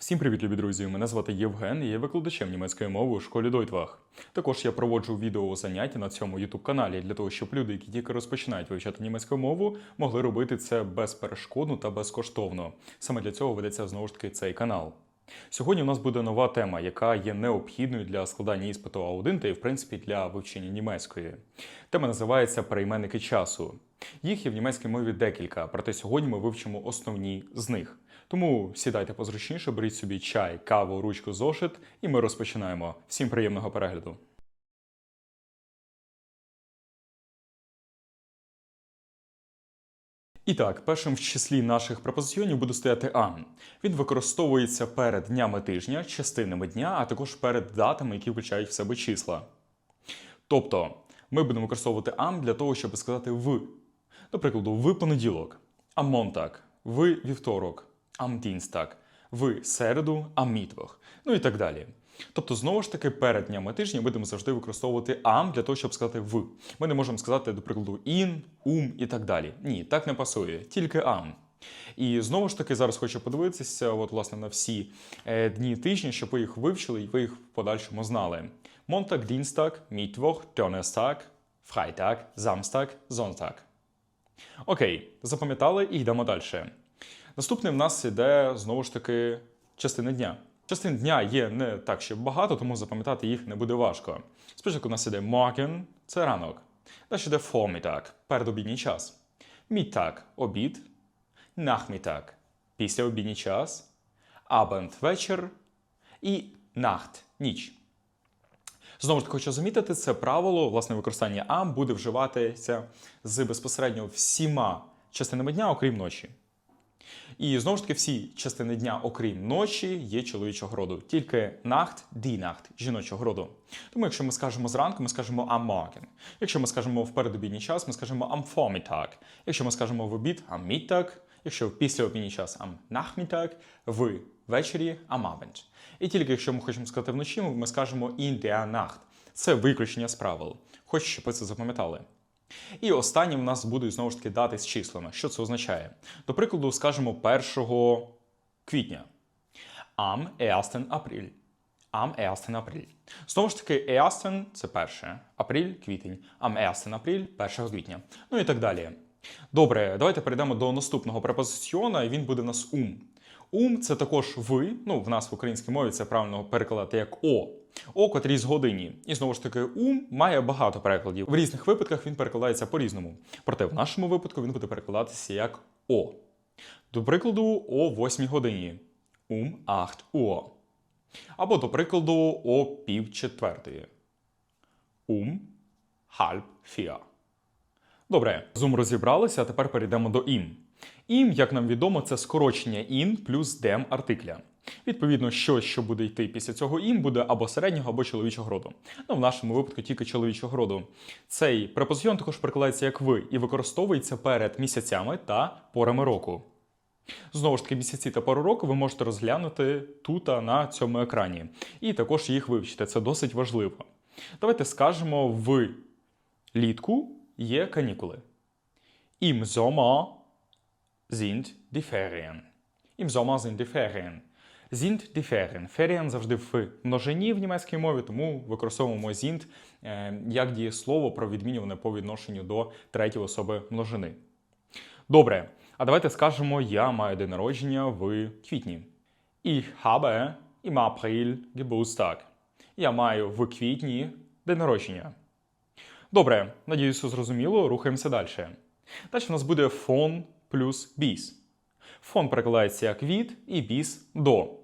Всім привіт, любі друзі! Мене звати Євген, і я викладачем німецької мови у школі Дойтвах. Також я проводжу відео заняття на цьому youtube каналі для того, щоб люди, які тільки розпочинають вивчати німецьку мову, могли робити це безперешкодно та безкоштовно. Саме для цього ведеться знову ж таки цей канал. Сьогодні у нас буде нова тема, яка є необхідною для складання іспиту А1 та і в принципі для вивчення німецької. Тема називається перейменники часу. Їх є в німецькій мові декілька, проте сьогодні ми вивчимо основні з них. Тому сідайте позручніше, беріть собі чай, каву, ручку, зошит, і ми розпочинаємо. Всім приємного перегляду. І так, першим в числі наших пропозиціонів буде стояти ам. Він використовується перед днями тижня, частинами дня, а також перед датами, які включають в себе числа. Тобто, ми будемо використовувати ам для того, щоб сказати в. До прикладу, в понеділок, ам монтак, в вівторок, ам дінстак, в середу, ам мітвох, ну і так далі. Тобто, знову ж таки, перед днями тижня будемо завжди використовувати ам для того, щоб сказати в. Ми не можемо сказати, до прикладу, ін, ум і так далі. Ні, так не пасує, тільки ам. І знову ж таки, зараз хочу подивитися, от, власне, на всі е, дні тижня, щоб ви їх вивчили і ви їх в подальшому знали. Монтак, Дінстаг, Мітвох, Донерстаг, Фрайтаг, Замстаг, Зонтаг. Окей, запам'ятали і йдемо далі. Наступним в нас іде знову ж таки частини дня. Частин дня є не так ще багато, тому запам'ятати їх не буде важко. Спочатку у нас іде morgen – це ранок. Далі йде Vormittag – передобідній час. Mittag – обід. Nachmittag – післяобідній час. Abend – вечір. І Nacht – ніч. Знову ж таки, хочу замітити, це правило, власне, використання ам буде вживатися з безпосередньо всіма частинами дня, окрім ночі. І знову ж таки, всі частини дня, окрім ночі, є чоловічого роду. Тільки нахт, дінахт, жіночого роду. Тому, якщо ми скажемо зранку, ми скажемо am. Якщо ми скажемо в передобідній час, ми скажемо am. Якщо ми скажемо в обід am. Якщо в післяобідній час am Nachmittag, в ввечері am. І тільки якщо ми хочемо сказати вночі, ми скажемо in der Nacht. Це виключення з правил. Хочу, щоб ви це запам'ятали. І останнє в нас будуть знову ж таки дати з числами. Що це означає? До прикладу, скажемо 1 квітня. Am 1 априль. Am 1 априль. Знову ж таки, 1 – це перше, априль квітень. Am 1 априль 1 квітня. Ну і так далі. Добре, давайте перейдемо до наступного препозиціона, і він буде в нас ум. Ум це також ви. Ну, в нас в українській мові це правильно перекладати як О. О котрій з годині. І знову ж таки, ум має багато перекладів. В різних випадках він перекладається по-різному. Проте в нашому випадку він буде перекладатися як О. До прикладу, о 8 годині. Ум ахт уо. Або, до прикладу, о пів четвертої. Ум halb vier. Добре, з ум розібралися, а тепер перейдемо до ім. Ім, як нам відомо, це скорочення ін плюс дем артикля. Відповідно, щось, що буде йти після цього ім, буде або середнього, або чоловічого роду. Ну, в нашому випадку тільки чоловічого роду. Цей препозиціон також перекладається як ви і використовується перед місяцями та порами року. Знову ж таки, місяці та пору року ви можете розглянути тут на цьому екрані. І також їх вивчити. Це досить важливо. Давайте скажемо: в літку є канікули. Im Sommer sind die Ferien. Im Sommer sind die Ferien. Sind die Ferien. Завжди в множині в німецькій мові, тому використовуємо sind е, як дієслово про відмінюване по відношенню до третьої особи множини. Добре, а давайте скажемо, я маю день народження в квітні. Ich habe im April Geburtstag. Я маю в квітні день народження. Добре, надіюся, зрозуміло, рухаємося далі. Далі в нас буде фон плюс біс. Фон перекладається як від і біс до.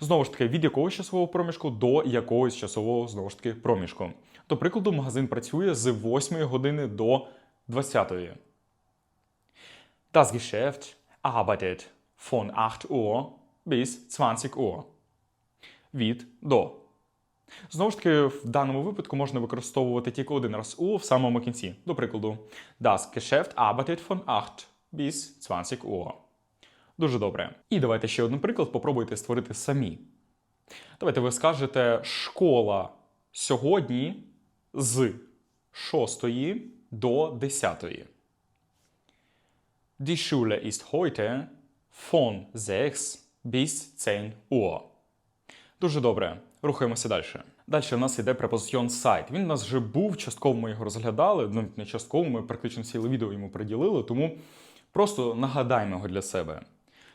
Знову ж таки, від якогось часового проміжку до якогось часового знову ж таки проміжку. До прикладу, магазин працює з 8 години до 20. Das Geschäft arbeitet von 8 Uhr bis 20 Uhr. Від до. Знову ж таки, в даному випадку можна використовувати тільки один раз у в самому кінці. До прикладу, Das Geschäft arbeitet von 8 bis 20 Uhr. Дуже добре. І давайте ще один приклад попробуйте створити самі. Давайте ви скажете школа сьогодні з 6 до 10. Die Schule ist heute von 6 bis 10 Uhr. Дуже добре. Рухаємося далі. Далі в нас йде препозиціон сайт. Він у нас вже був, частково ми його розглядали, ну не частково, ми практично ціле відео йому приділили, тому просто нагадаємо його для себе.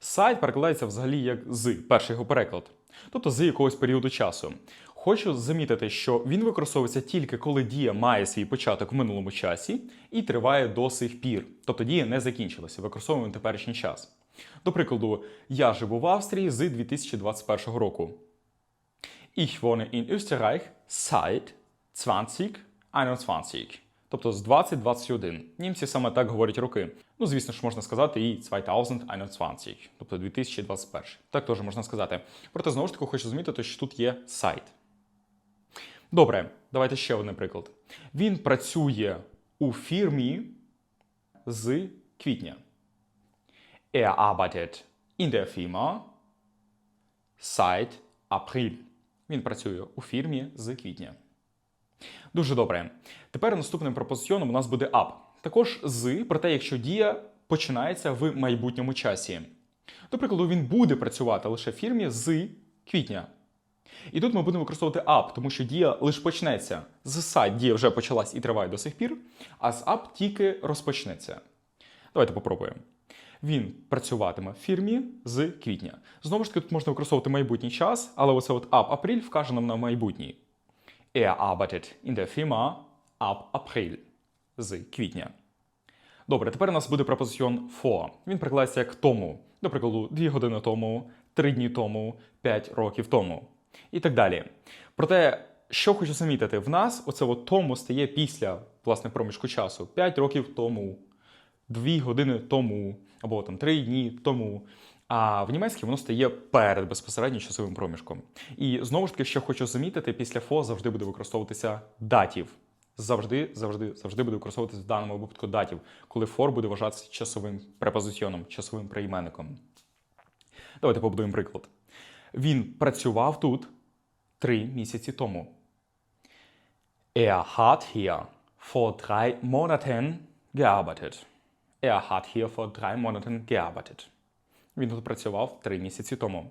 Сайт перекладається взагалі як з, перший його переклад, тобто з якогось періоду часу. Хочу замітити, що він використовується тільки коли дія має свій початок в минулому часі і триває до сих пір. Тобто дія не закінчилася, використовуємо теперішній час. До прикладу, я живу в Австрії з 2021 року. Ich wohne in Österreich seit 2021. Тобто з 2021. Німці саме так говорять роки. Ну, звісно ж, можна сказати і 2021, тобто 2021. Так теж можна сказати. Проте знову ж таки хочу змітити, що тут є сайт. Добре, давайте ще один приклад. Він працює у фірмі з квітня. Er arbeitet in der Firma seit April. Він працює у фірмі з квітня. Дуже добре. Тепер наступним пропозиціоном у нас буде up. Також з, проте, якщо дія починається в майбутньому часі. До прикладу, він буде працювати лише в фірмі з квітня. І тут ми будемо використовувати up, тому що дія лише почнеться. З сайт дія вже почалась і триває до сих пір, а з up тільки розпочнеться. Давайте попробуємо. Він працюватиме в фірмі з квітня. Знову ж таки, тут можна використовувати майбутній час, але оце от April вкаже нам на майбутній. Er arbeitet in der Firma ab April з квітня. Добре, тепер у нас буде пропозиціон for. Він прикладається як тому. До прикладу, 2 години тому, 3 дні тому, 5 років тому. І так далі. Проте, що хочу замітити, в нас оце от тому стає після власне проміжку часу 5 років тому, 2 години тому, або там 3 дні тому. А в німецькій воно стає перед безпосередньо часовим проміжком. І знову ж таки, що хочу замітити, після фо завжди буде використовуватися датів. Завжди, завжди, завжди буде використовуватися в даному випадку датів, коли фор буде вважатися часовим препозиціоном, часовим прийменником. Давайте побудуємо приклад. Він працював тут три місяці тому. Er hat hier vor drei Monaten gearbeitet. Er hat hier vor drei Monaten gearbeitet. Він тут працював три місяці тому.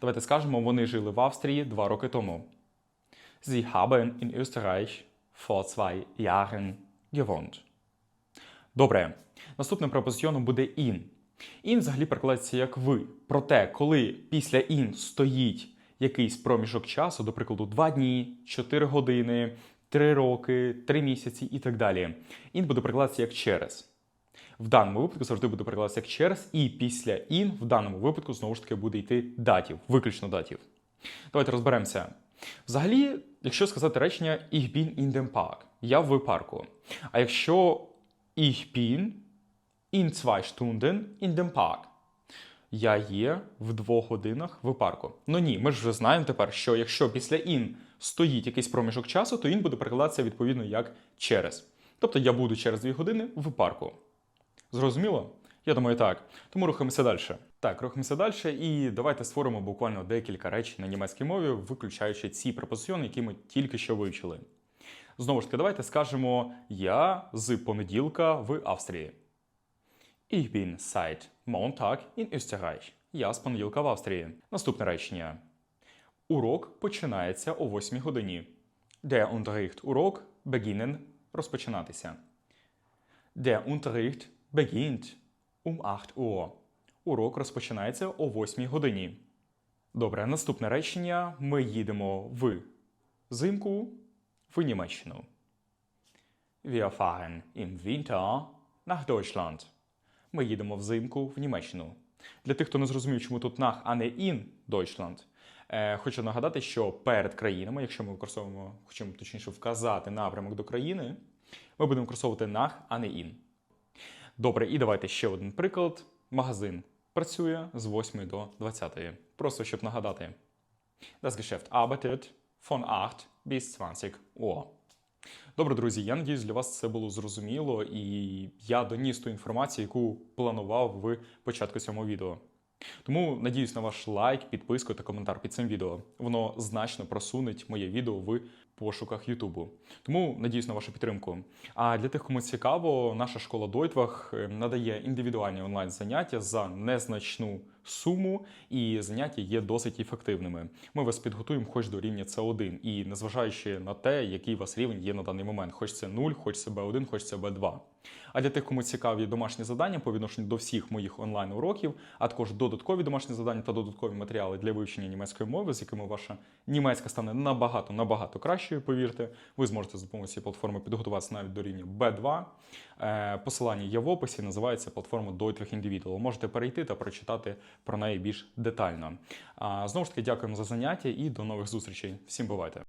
Давайте скажемо, вони жили в Австрії два роки тому. Sie haben in Österreich vor zwei Jahren gewohnt. Добре. Наступним пропозиціоном буде in. In взагалі перекладається як ви. Проте, коли після in стоїть якийсь проміжок часу, до прикладу, 2 дні, 4 години, 3 роки, 3 місяці і так далі, in буде перекладатися як через. В даному випадку завжди буде перекладатися як через, і після in в даному випадку знову ж таки буде йти датів, виключно датів. Давайте розберемося. Взагалі, якщо сказати речення Ich bin in dem Park, я в парку. А якщо Ich bin in zwei Stunden in dem Park, я є в двох годинах в парку. Ну ні, ми ж вже знаємо тепер, що якщо після in стоїть якийсь проміжок часу, то він буде перекладатися відповідно як через. Тобто я буду через дві години в парку. Зрозуміло? Я думаю, так. Тому рухаємося далі. Так, рухаємося далі, і давайте створимо буквально декілька речень на німецькій мові, виключаючи ці препозиціони, які ми тільки що вивчили. Знову ж таки, давайте скажемо я з понеділка в Австрії. Ich bin seit Montag in Österreich. Я з понеділка в Австрії. Наступне речення. Урок починається о 8 годині. Der Unterricht урок beginnen розпочинатися. Der Unterricht beginnt um 8 Uhr. Урок розпочинається о 8 годині. Добре, наступне речення. Ми їдемо в зимку в Німеччину. Wir fahren im Winter nach Deutschland. Ми їдемо взимку в Німеччину. Для тих, хто не зрозумів, чому тут nach, а не in Deutschland, е, хочу нагадати, що перед країнами, якщо ми використовуємо, хочемо точніше вказати напрямок до країни, ми будемо використовувати nach, а не in. Добре, і давайте ще один приклад. Магазин працює з 8 до 20. Просто щоб нагадати. Das Geschäft arbeitet von 8 bis 20 Uhr. Добре, друзі, я надіюсь, для вас це було зрозуміло, і я доніс ту інформацію, яку планував в початку цього відео. Тому надіюсь на ваш лайк, підписку та коментар під цим відео. Воно значно просунеть моє відео в пошуках Ютубу. Тому надіюсь на вашу підтримку. А для тих, кому цікаво, наша школа Дойтвах е, надає індивідуальні онлайн заняття за незначну суму, і заняття є досить ефективними. Ми вас підготуємо хоч до рівня С1, і незважаючи на те, який у вас рівень є на даний момент, хоч це 0, хоч це Б1, хоч це Б2. А для тих, кому цікаві домашні завдання по відношенню до всіх моїх онлайн уроків, а також додаткові домашні завдання та додаткові матеріали для вивчення німецької мови, з якими ваша німецька стане набагато набагато кращою. Повірте, ви зможете за допомогою цієї платформи підготуватися навіть до рівня B2. Е, Посилання є в описі. Називається платформа Deutlich Individual. Можете перейти та прочитати про неї більш детально. Знову ж таки, дякуємо за заняття і до нових зустрічей. Всім бувайте!